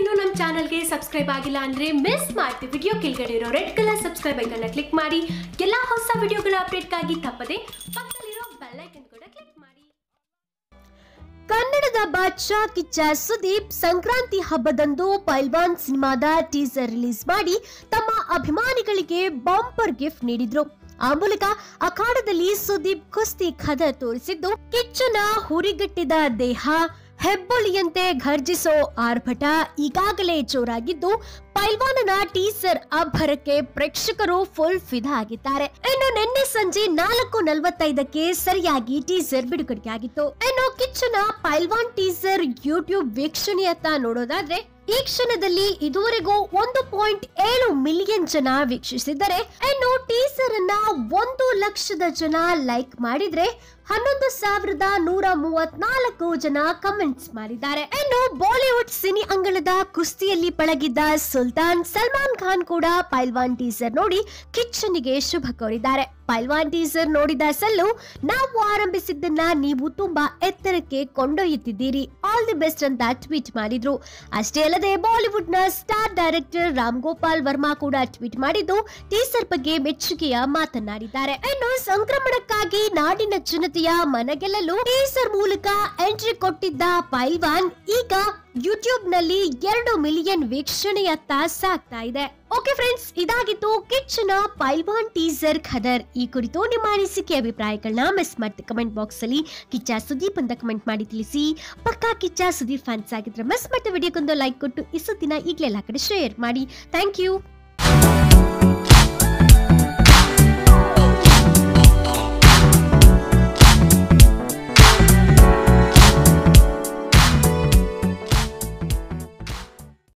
ಇನ್ನೂ ನಮ್ಮ ಚಾನಲ್ಗೆ ಸಬ್ಸ್ಕ್ರೈಬ್ ಆಗಿಲ್ಲ ಅಂದ್ರೆ ಮಿಸ್ ಮಾಡ್ತಿ ವಿಡಿಯೋ ಕೆಳಗಡೆ ಇರೋ ರೆಡ್ ಕಲರ್ ಸಬ್ಸ್ಕ್ರೈಬ್ ಐಕನ್ನ ಕ್ಲಿಕ್ ಮಾಡಿ. ಎಲ್ಲಾ ಹೊಸ ವಿಡಿಯೋಗಳ ಅಪ್ಡೇಟ್ಗಾಗಿ ತಪ್ಪದೆ ಪಕ್ಕದಲ್ಲಿರೋ ಬೆಲ್ ಐಕನ್ ಕೂಡ ಕ್ಲಿಕ್ ಮಾಡಿ. ಕನ್ನಡದ ಬಾದ್ಶಾ ಕಿಚ್ಚ ಸುದೀಪ್ ಸಂಕ್ರಾಂತಿ ಹಬ್ಬದಂದು ಪೈಲ್ವಾನ್ ಸಿನಿಮಾದ ಟೀಸರ್ ರಿಲೀಸ್ ಮಾಡಿ ತಮ್ಮ ಅಭಿಮಾನಿಗಳಿಗೆ ಬಾಂಪರ್ ಗಿಫ್ಟ್ ನೀಡಿದ್ರು. ಆ ಮೂಲಕ ಅಖಾಡದಲ್ಲಿ ಸುದೀಪ್ ಕುಸ್ತಿ ಖದ ತೋರಿಸಿದ್ದು, ಕಿಚ್ಚನ ಹುರಿಗಟ್ಟಿದ ದೇಹ ಹೆಬ್ಬುಳಿಯಂತೆ ಘರ್ಜಿಸೋ ಆರ್ಭಟ ಈಗಾಗಲೇ ಜೋರಾಗಿದ್ದು, ಪೈಲ್ವಾನನ ಟೀಸರ್ ಅಬ್ಬರಕ್ಕೆ ಪ್ರೇಕ್ಷಕರು ಫುಲ್ ಫಿದಾ ಆಗಿದ್ದಾರೆ. ಇನ್ನು ನಿನ್ನೆ ಸಂಜೆ ನಾಲ್ಕು ನಲವತ್ತೈದಕ್ಕೆ ಸರಿಯಾಗಿ ಟೀಸರ್ ಬಿಡುಗಡೆಯಾಗಿತ್ತು. ಇನ್ನು ಕಿಚ್ಚನ ಪೈಲ್ವಾನ್ ಟೀಸರ್ ಯೂಟ್ಯೂಬ್ ವೀಕ್ಷಣೆಯತ್ತ ನೋಡೋದಾದ್ರೆ ಈ ಕ್ಷಣದಲ್ಲಿ ಇದುವರೆಗೂ ಒಂದು ಪಾಯಿಂಟ್ ಏಳು ಮಿಲಿಯನ್ ಜನ ವೀಕ್ಷಿಸಿದ್ದಾರೆ ಇನ್ನು ಟೀಸರ್ ಅನ್ನ ಒಂದು ಲಕ್ಷದ ಜನ ಲೈಕ್ ಮಾಡಿದ್ರೆ, ಹನ್ನೊಂದು ಸಾವಿರದ ನೂರ ಮೂವತ್ನಾಲ್ಕು ಜನ ಕಮೆಂಟ್ಸ್ ಮಾಡಿದ್ದಾರೆ. ಇನ್ನು ಬಾಲಿವುಡ್ ಸಿನಿ ಅಂಗಳದ ಕುಸ್ತಿಯಲ್ಲಿ ಪಳಗಿದ್ದ ಸುಲ್ತಾನ್ ಸಲ್ಮಾನ್ ಖಾನ್ ಕೂಡ ಪೈಲ್ವಾನ್ ಟೀಸರ್ ನೋಡಿ ಕಿಚ್ಚನಿಗೆ ಶುಭ ಕೋರಿದ್ದಾರೆ. ಪೈಲ್ವಾನ್ ಟೀಸರ್ ನೋಡಿದ ಸಲ್ಲು, ನಾವು ಆರಂಭಿಸಿದ್ದನ್ನ ನೀವು ತುಂಬಾ ಎತ್ತರಕ್ಕೆ ಕೊಂಡೊಯ್ಯುತ್ತಿದ್ದೀರಿ. ಆಲ್ ದಿ ಬೆಸ್ಟ್ ಅಂತ ಟ್ವೀಟ್ ಮಾಡಿದ್ರು. ಅಷ್ಟೇ ಅಲ್ಲದೆ ಬಾಲಿವುಡ್ನ ಸ್ಟಾರ್ ಡೈರೆಕ್ಟರ್ ರಾಮ್ ಗೋಪಾಲ್ ವರ್ಮಾ ಕೂಡ ಟ್ವೀಟ್ ಮಾಡಿದ್ದು ಟೀಸರ್ ಬಗ್ಗೆ ಮೆಚ್ಚುಗೆಯ ಮಾತನಾಡಿದ್ದಾರೆ ಇನ್ನು ಸಂಕ್ರಮಣಕ್ಕಾಗಿ ನಾಡಿನ ಜನತೆಯ ಮನಗೆಲ್ಲಲು ಟೀಸರ್ ಮೂಲಕ ಎಂಟ್ರಿ ಕೊಟ್ಟಿದ್ದ ಪೈಲ್ವಾನ್ ಈಗ ಯೂಟ್ಯೂಬ್ನಲ್ಲಿ ಎರಡು ಮಿಲಿಯನ್ ವೀಕ್ಷಣೆಯತ್ತ ಸಾಗ್ತಾ ಇದೆ. ಓಕೆ ಫ್ರೆಂಡ್ಸ್ ಇದಾಗಿತ್ತು ಕಿಚ್ಚನ ಪೈಲ್ವಾನ್ ಟೀಸರ್ ಖದರ್. ಈ ಕುರಿತು ನಿಮ್ಮ ಅನಿಸಿಕೆ ಅಭಿಪ್ರಾಯಗಳನ್ನ ಮಿಸ್ ಮಾಡ್ತಿ ಕಮೆಂಟ್ ಬಾಕ್ಸ್ ಅಲ್ಲಿ. ಕಿಚ್ಚ ಸುದೀಪ್ ಅಂತ ಕಮೆಂಟ್ ಮಾಡಿ ತಿಳಿಸಿ. ಪಕ್ಕಾ ಕಿಚ್ಚ ಸುದೀಪ್ ಫ್ಯಾನ್ಸ್ ಆಗಿದ್ರೆ ಮಿಸ್ ಮಾಡ್ತಾ ವಿಡಿಯೋಕ್ಕೊಂದು ಲೈಕ್ ಕೊಟ್ಟು ಈ ದಿನ ಈಗಲೇ ಎಲ್ಲ ಕಡೆ ಶೇರ್ ಮಾಡಿ. Thank you